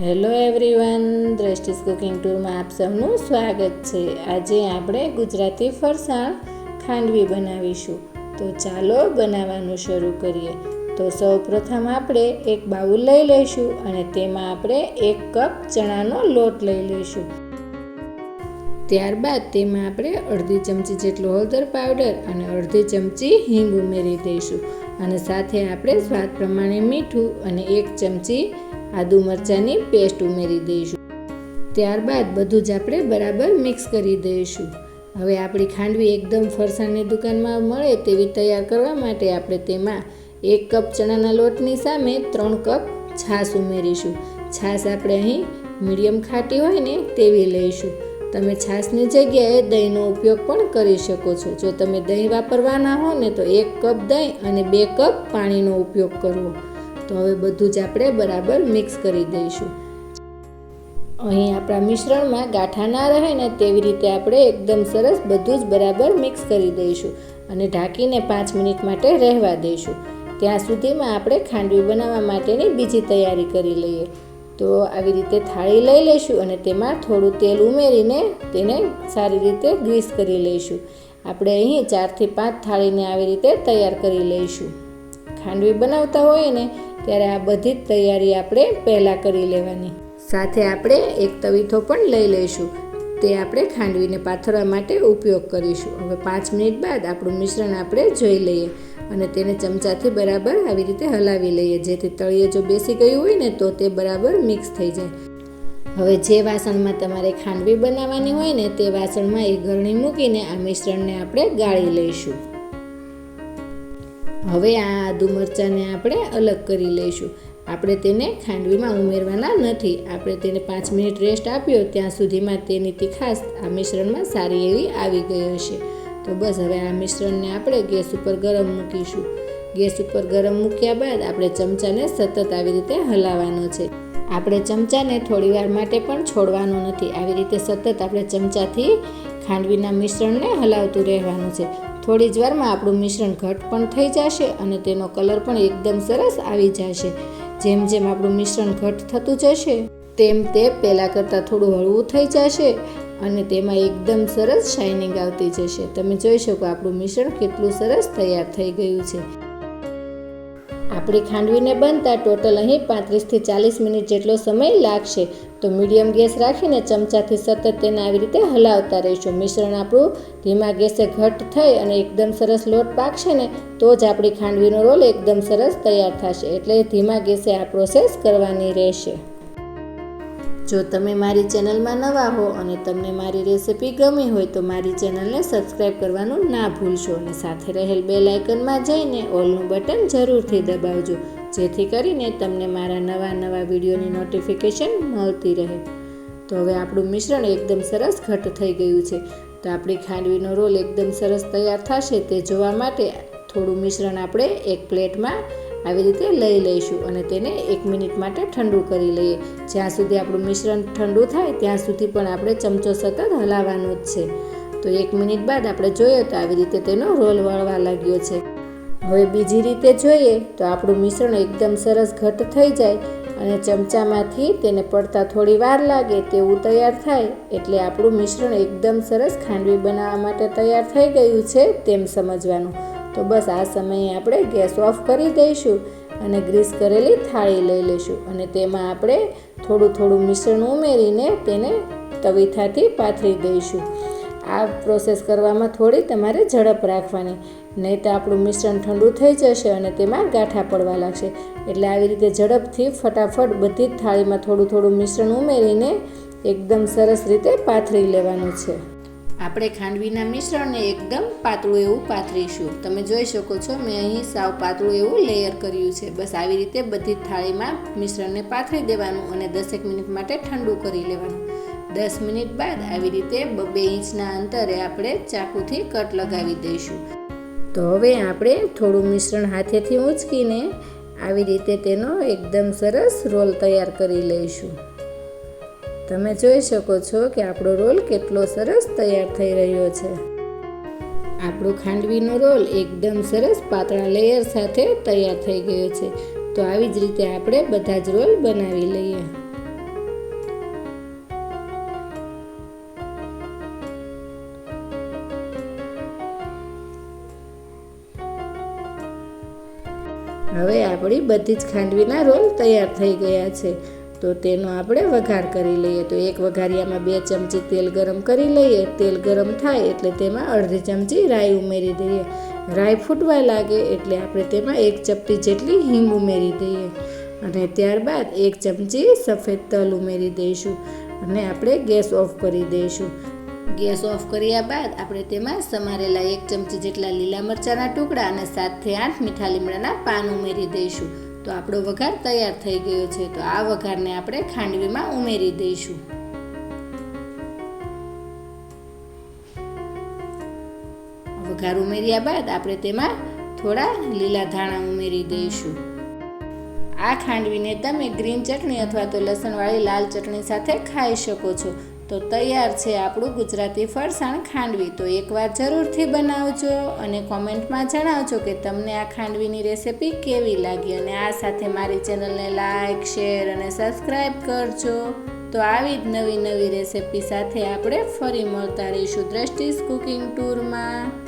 Hello everyone દ્રષ્ટિસ cooking ટૂરમાં આપ સૌનું સ્વાગત છે. આજે આપણે ગુજરાતી ફરસાણ ખાંડવી બનાવીશું. તો ચાલો બનાવવાનું શરૂ કરીએ. તો સૌ પ્રથમ આપણે એક બાઉલ લઈ લઈશું અને તેમાં આપણે એક કપ ચણાનો લોટ લઈ લઈશું. ત્યારબાદ તેમાં આપણે અડધી ચમચી જેટલો હળદર પાવડર અને અડધી ચમચી હિંગ ઉમેરી દઈશું. અને સાથે આપણે સ્વાદ પ્રમાણે મીઠું અને એક ચમચી આદુ મરચાંની પેસ્ટ ઉમેરી દઈશું. ત્યારબાદ બધું જ આપણે બરાબર મિક્સ કરી દઈશું. હવે આપણી ખાંડવી એકદમ ફરસાણની દુકાનમાં મળે તેવી તૈયાર કરવા માટે આપણે તેમાં એક કપ ચણાના લોટની સામે ત્રણ કપ છાશ ઉમેરીશું. છાશ આપણે અહીં મીડિયમ ખાટી હોય ને તેવી લઈશું. તમે છાશની જગ્યાએ દહીંનો ઉપયોગ પણ કરી શકો છો. જો તમે દહીં વાપરવાના હો ને તો એક કપ દહીં અને બે કપ પાણીનો ઉપયોગ કરવો. તો હવે બધું જ આપણે બરાબર મિક્સ કરી દઈશું. અહીં આપણા મિશ્રણમાં ગાંઠા ના રહે ને તેવી રીતે આપણે એકદમ સરસ બધું જ બરાબર મિક્સ કરી દઈશું અને ઢાંકીને પાંચ મિનિટ માટે રહેવા દઈશું. ત્યાં સુધીમાં આપણે ખાંડવી બનાવવા માટેની બીજી તૈયારી કરી લઈએ. તો આવી રીતે થાળી લઈ લઈશું અને તેમાં થોડું તેલ ઉમેરીને તેને સારી રીતે ગ્રીસ કરી લઈશું. આપણે અહીં ચારથી પાંચ થાળીને આવી રીતે તૈયાર કરી લઈશું. ખાંડવી બનાવતા હોઈએ ને ત્યારે આ બધી જ તૈયારી આપણે પહેલાં કરી લેવાની. સાથે આપણે એક તવીથો પણ લઈ લઈશું. તે આપણે ખાંડવીને પાથરવા માટે ઉપયોગ કરીશું. હવે પાંચ મિનિટ બાદ આપણું મિશ્રણ આપણે જોઈ લઈએ અને તેને ચમચાથી બરાબર આવી રીતે હલાવી લઈએ. જેથી તળિયે જો બેસી ગયું હોય ને તો તે બરાબર મિક્સ થઈ જાય. હવે જે વાસણમાં તમારે ખાંડવી બનાવવાની હોય ને તે વાસણમાં એ ગરણી મૂકીને આ મિશ્રણને આપણે ગાળી લઈશું. હવે આ આદુ મરચાંને આપણે અલગ કરી લઈશું. આપણે તેને ખાંડવીમાં ઉમેરવાના નથી. આપણે તેને પાંચ મિનિટ રેસ્ટ આપ્યો, ત્યાં સુધીમાં તેની તીખાશ આ મિશ્રણમાં સારી એવી આવી ગઈ હશે. તો બસ હવે આ મિશ્રણને આપણે ગેસ ઉપર ગરમ મૂકીશું. ગેસ ઉપર ગરમ મૂક્યા બાદ આપણે ચમચાને સતત આવી રીતે હલાવવાનો છે. આપણે ચમચાને થોડી વાર માટે પણ છોડવાનું નથી. આવી રીતે સતત આપણે ચમચાથી ખાંડવીના મિશ્રણને હલાવતું રહેવાનું છે. થોડી જ વારમાં આપણું મિશ્રણ ઘટ પણ થઈ જશે અને તેનો કલર પણ એકદમ સરસ આવી જશે. જેમ જેમ આપણું મિશ્રણ ઘટ થતું જશે, તેમ તે પહેલાં કરતાં થોડું હળવું થઈ જશે અને તેમાં એકદમ સરસ શાઇનિંગ આવતી જશે. તમે જોઈ શકો આપણું મિશ્રણ કેટલું સરસ તૈયાર થઈ ગયું છે. આપણી ખાંડવીને બનતા ટોટલ અહીં પાંત્રીસથી ચાલીસ મિનિટ જેટલો સમય લાગશે. તો મીડિયમ ગેસ રાખીને ચમચાથી સતત તેને આવી રીતે હલાવતા રહીશું. મિશ્રણ આપણું ધીમા ગેસે ઘટ થઈ અને એકદમ સરસ લોટ પાકશે ને, તો જ આપણી ખાંડવીનો રોલ એકદમ સરસ તૈયાર થશે. એટલે ધીમા ગેસે આ પ્રોસેસ કરવાની રહેશે. જો તમે મારી ચેનલમાં નવા હો અને તમને મારી રેસિપી ગમી હોય તો મારી ચેનલને સબસ્ક્રાઈબ કરવાનું ના ભૂલશો અને સાથે રહેલ બે લાઇકનમાં જઈને ઓલનું બટન જરૂરથી દબાવજો. જેથી કરીને તમને મારા નવા નવા વિડીયોની નોટિફિકેશન મળતી રહે. તો હવે આપણું મિશ્રણ એકદમ સરસ ઘટ થઈ ગયું છે. તો આપણી ખાંડવીનો રોલ એકદમ સરસ તૈયાર થશે તે જોવા માટે થોડું મિશ્રણ આપણે એક પ્લેટમાં આવી રીતે લઈ લઈશું અને તેને એક મિનિટ માટે ઠંડુ કરી લઈએ. જ્યાં સુધી આપણું મિશ્રણ ઠંડુ થાય ત્યાં સુધી પણ આપણે ચમચો સતત હલાવવાનો જ છે. તો એક મિનિટ બાદ આપણે જોઈએ તો આવી રીતે તેનો રોલ વળવા લાગ્યો છે. હવે બીજી રીતે જોઈએ તો આપણું મિશ્રણ એકદમ સરસ ઘટ થઈ જાય અને ચમચામાંથી તેને પડતા થોડી વાર લાગે તેવું તૈયાર થાય એટલે આપણું મિશ્રણ એકદમ સરસ ખાંડવી બનાવવા માટે તૈયાર થઈ ગયું છે તેમ સમજવાનું. તો બસ આ સમયે આપણે ગેસ ઓફ કરી દઈશું અને ગ્રીસ કરેલી થાળી લઈ લઈશું અને તેમાં આપણે થોડું થોડું મિશ્રણ ઉમેરીને તેને તવીથાથી પાથરી દઈશું. આ પ્રોસેસ કરવામાં થોડી તમારે ઝડપ રાખવાની. નહીં તો આપણું મિશ્રણ ઠંડુ થઈ જશે અને તેમાં ગાંઠા પડવા લાગશે. એટલે આવી રીતે ઝડપથી ફટાફટ બધી જ થાળીમાં થોડું થોડું મિશ્રણ ઉમેરીને એકદમ સરસ રીતે પાથરી લેવાનું છે. આપણે ખાંડવીના મિશ્રણને એકદમ પાતળું એવું પાથરીશું. તમે જોઈ શકો છો, મેં અહીં સાવ પાતળું એવું લેયર કર્યું છે. બસ આવી રીતે બધી થાળીમાં મિશ્રણને પાથરી દેવાનું અને દસેક મિનિટ માટે ઠંડુ કરી લેવાનું. દસ મિનિટ બાદ આવી રીતે બે ઇંચના અંતરે આપણે ચાકુથી કટ લગાવી દઈશું. તો હવે આપણે થોડું મિશ્રણ હાથેથી ઊંચકીને આવી રીતે તેનો એકદમ સરસ રોલ તૈયાર કરી લઈશું. તમે જોઈ શકો છો કે આપણો રોલ કેટલો સરસ તૈયાર થઈ રહ્યો છે. આપણો ખાંડવીનો રોલ એકદમ સરસ પાતળા લેયર સાથે તૈયાર થઈ ગયો છે. તો આવી જ રીતે આપણે બધા જ રોલ બનાવી લઈએ. આપણી બધી જ ખાંડવીના રોલ તૈયાર થઈ ગયા છે. તો તેનો આપણે વઘાર કરી લઈએ. તો એક વઘારિયામાં બે ચમચી તેલ ગરમ કરી લઈએ. તેલ ગરમ થાય એટલે તેમાં અડધી ચમચી રાઈ ઉમેરી દઈએ. રાઈ ફૂટવા લાગે એટલે આપણે તેમાં એક ચપટી જેટલી હિંગ ઉમેરી દઈએ. અને ત્યારબાદ એક ચમચી સફેદ તલ ઉમેરી દઈશું. અને આપણે ગેસ ઓફ કરી દઈશું. ગેસ ઓફ કર્યા બાદ આપણે તેમાં સમારેલા એક ચમચી જેટલા લીલા મરચાંના ટુકડા અને સાતથી આઠ મીઠા લીમડાના પાન ઉમેરી દઈશું. તો આપણો વઘાર તૈયાર થઈ ગયો છે. તો આ વઘારને આપણે ખાંડવીમાં ઉમેરી દઈશું. વઘાર ઉમેર્યા બાદ આપણે તેમાં થોડા લીલા ધાણા ઉમેરી દઈશું. આ ખાંડવીને તમે ગ્રીન ચટણી અથવા તો લસણવાળી લાલ ચટણી સાથે ખાઈ શકો છો. તો તૈયાર છે આપણું ગુજરાતી ફરસાણ ખાંડવી. તો એકવાર જરૂરથી બનાવજો અને કોમેન્ટમાં જણાવજો કે તમને આ ખાંડવીની રેસિપી કેવી લાગી અને આ સાથે મારી ચેનલને લાઇક શેર અને સબસ્ક્રાઈબ કરજો. તો આવી જ નવી નવી રેસિપી સાથે આપણે ફરી મળતા રહીશું દ્રષ્ટિસ કુકિંગ ટૂરમાં.